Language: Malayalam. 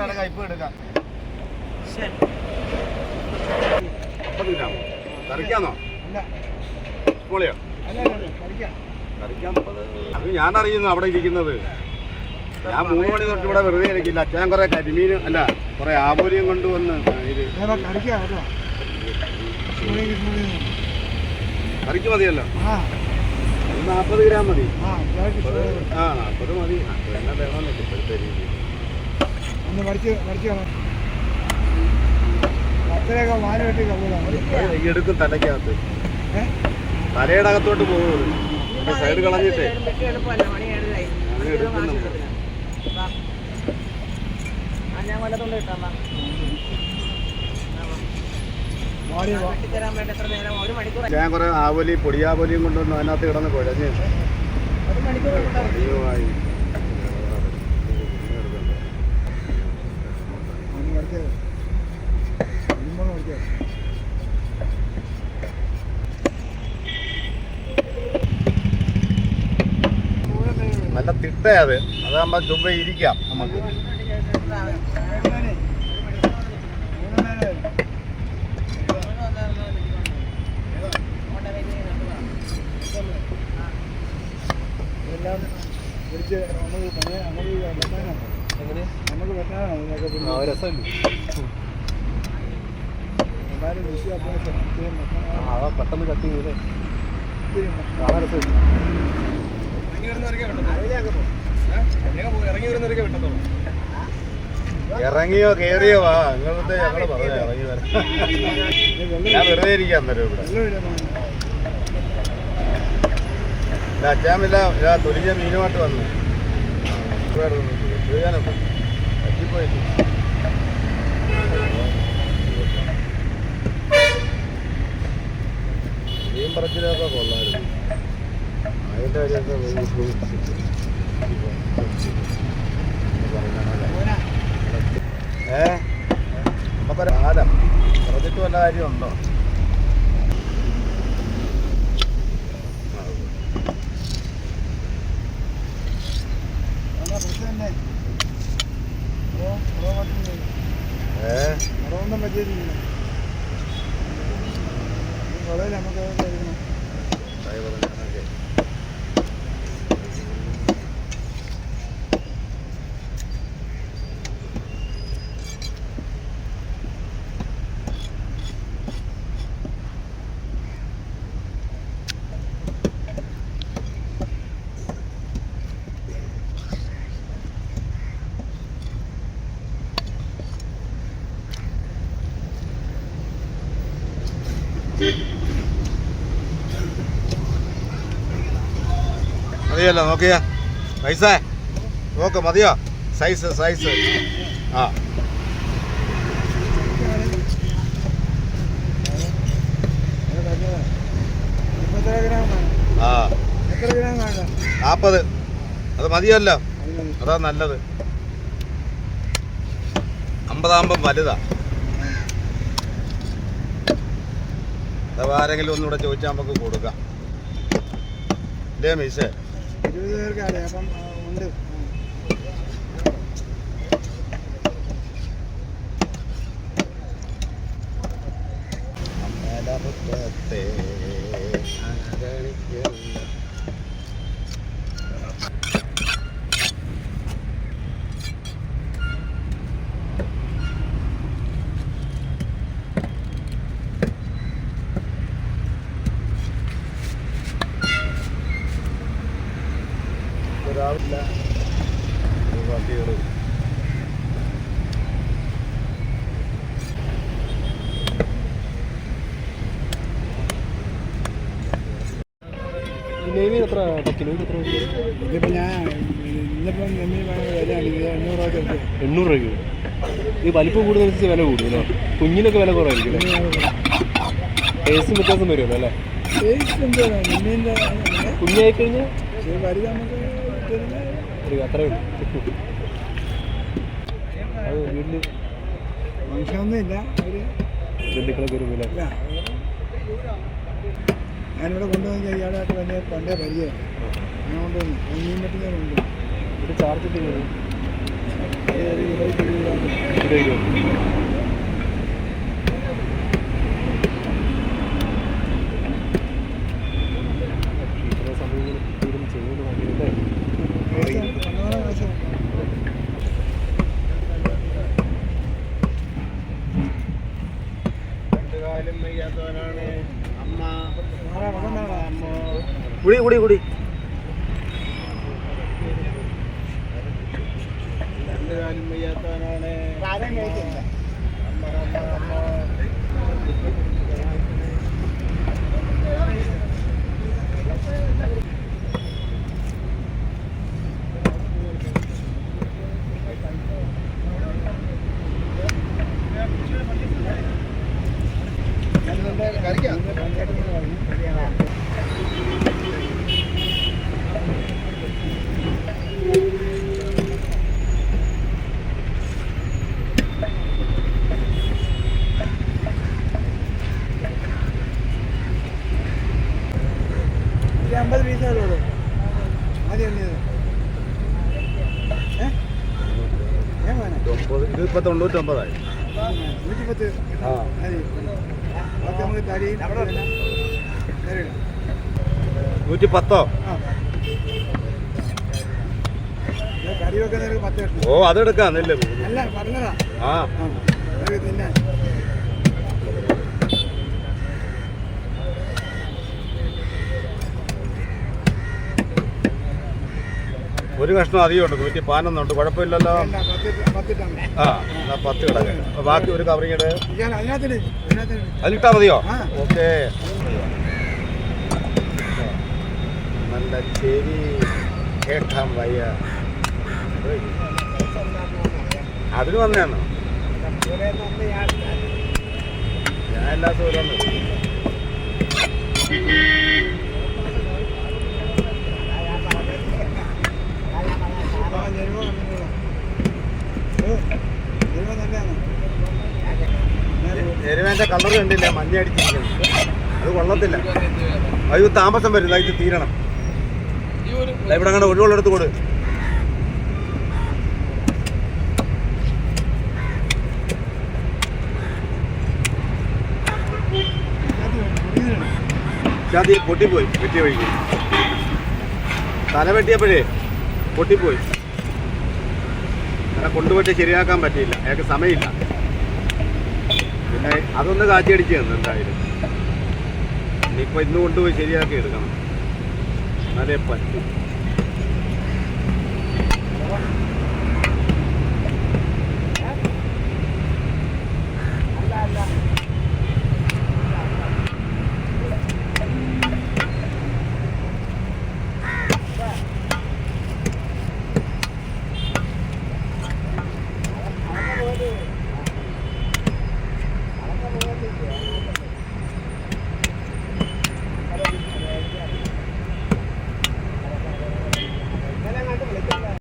എടുക്കാം കയ്പ് എടുക്കാം. കറിക്കാന്നോ? അത് ഞാൻ അറിയുന്നു അവിടെ ഇരിക്കുന്നത്. ഞാൻ മൂന്ന് മണി തൊട്ട് ഇവിടെ വെറുതെ ഇരിക്കില്ല. അച്ഛൻ കുറെ കരിമീൻ അല്ല കുറെ ആബോലിയും കൊണ്ടുവന്ന് ഇത് കറിക്ക് മതിയല്ലോ. നാൽപ്പത് ഗ്രാം മതി. ആ നാൽപ്പത് മതി. എന്നാ വേണമെന്ന് ഇപ്പോഴത്തെ രീതി ഒന്ന് മറിച്ച് മറിച്ച് അത്രയൊക്കെ മാല വെട്ടി കമ്പൂലാണ് ഈ എടുക്കും തലയ്ക്കകത്ത്. തലയുടെ അകത്തോട്ട് പോകുന്നത്. സൈഡ് കളഞ്ഞിട്ടേ. ഞാൻ വല്ലതുകൊണ്ട് കിട്ടാം മണിക്കൂർ ഞാൻ കുറെ ആവലി പൊടിയാവലിയും കൊണ്ടുവന്ന് അതിനകത്ത് കിടന്ന് കുഴഞ്ഞു. അയ്യോ മണിക്കൂർ നല്ല തിട്ടയാ അത്. അതാകുമ്പോ ചുമ്പ ഇരിക്കാം നമുക്ക്. നമുക്ക് പണിയാ നമുക്ക് വെട്ടാനാണ് നമുക്ക് പെട്ടെന്ന് കട്ട് ചെയ്തേ ഇറങ്ങിയോ കേറിയോ വാ അങ്ങനത്തെ ഞങ്ങൾ പറഞ്ഞു ഇറങ്ങി വരാം ഞാൻ വെറുതെ ഇരിക്കാം അന്നേരം ഇവിടെ അച്ചാമില്ല ഇതാ തൊലിഞ്ഞ മീനുമായിട്ട് വന്നു ചെയ്യാനുണ്ട് പറ്റിപ്പോയി പറച്ചിലൊക്കെ കൊള്ളായിരുന്നു ഏ നമുക്കൊരു ആരാ പറഞ്ഞിട്ട് വല്ല കാര്യമുണ്ടോ മതിയല്ലോ നോക്കിയ. പൈസ. നോക്ക് മതിയോ? സൈസ് സൈസ് ആ. ആ. നാൽപ്പത് അത് മതിയല്ലോ. അതാ നല്ലത്. അമ്പതാകുമ്പം വലുതാ. അഥവാ ആരെങ്കിലും ഒന്നുകൂടെ ചോദിച്ചാൽ നമുക്ക് കൊടുക്കാം. ഇല്ലേ മീശേ? ഇരുപത് പേർക്കാണ് അപ്പം ഉണ്ട്. ബാക്കികൾ എത്ര ഇതിപ്പോൾ ഞാൻ ഇന്നിപ്പം എണ്ണൂറ് രൂപ ചെറുത് എണ്ണൂറ് രൂപ ഈ വലിപ്പം കൂടുന്നതനുസരിച്ച് വില കൂടും അല്ലേ? കുഞ്ഞിനൊക്കെ വില കുറവായിരിക്കും ടേസ്റ്റും വ്യത്യാസം വരുമല്ലോ അല്ലേ? കുഞ്ഞായി കഴിഞ്ഞാൽ അത്രയേ ഉള്ളൂ. വീട്ടിൽ മനുഷ്യൊന്നുമില്ല ഒരു ബന്ധുക്കളൊക്കെ ഞാനിവിടെ കൊണ്ടുവന്ന് ഇയാളായിട്ട് വലിയ പണ്ടേ പരിചയമാണ് ഞാൻ കൊണ്ടുവന്നു മീൻ ഞാൻ കൊണ്ടുവന്നു ഒരു ചാർജ് ഇരുപത് രണ്ടുകാലും വയ്യാത്തവനാണ് അമ്മ കുടി കുടി കുടി രണ്ടുകാലും വയ്യാത്തവനാണ് ആരും കഴിച്ചില്ല. അമ്മ അമ്മ അമ്മ അമ്പത് പീസേ ഉള്ളൂ ആദ്യം എണ്ണിയത് തൊമ്പത് ഇതിപ്പോ തൊണ്ണൂറ്റൊമ്പതായി. നൂറ്റിപ്പത്ത്. ആ. നൂറ്റി പത്തോ ഓ അതെടുക്കാന്നില്ല നെല്ല്. ആ ആ അത് തിന്നാൻ ഒരു കഷ്ണം അധികം ഉണ്ട്? നൂറ്റി ഉണ്ട്. കുഴപ്പമില്ലല്ലോ. ആ പത്ത് കിടക്ക്. ബാക്കി ഒരു കവറിങ് ഇട്. ഇയാൾ അതിനകത്തിട് അതിനകത്തിട് അതിലിട്ടാ മതിയോ. ഓക്കെ. നല്ല ചെവി കേട്ടാൻ വയ്യ. അതിന് വന്നേന്നോ? ഞാൻ എല്ലാ ദിവസവും കളർ കണ്ടില്ല? മഞ്ഞ അടിച്ചിരിക്കുന്നു. അത് കൊള്ളത്തില്ല. അത് താമസം വരും ഇത് തീരണം. ഇവിടെ കണ്ട ഒഴിവുള്ള എടുത്ത് കൊടു. ചാതി പൊട്ടിപ്പോയി. വെട്ടിയ വഴിക്ക്. തല വെട്ടിയപ്പോഴേ പൊട്ടിപ്പോയി. കൊണ്ടുപോയിട്ട് ശരിയാക്കാൻ പറ്റിയില്ല. അയാൾക്ക് സമയമില്ല. പിന്നെ അതൊന്ന് തന്നു എന്തായാലും. ഇനിയിപ്പോൾ ഇന്ന് കൊണ്ടുപോയി ശരിയാക്കി എടുക്കണം. എന്നാലേ പറ്റും.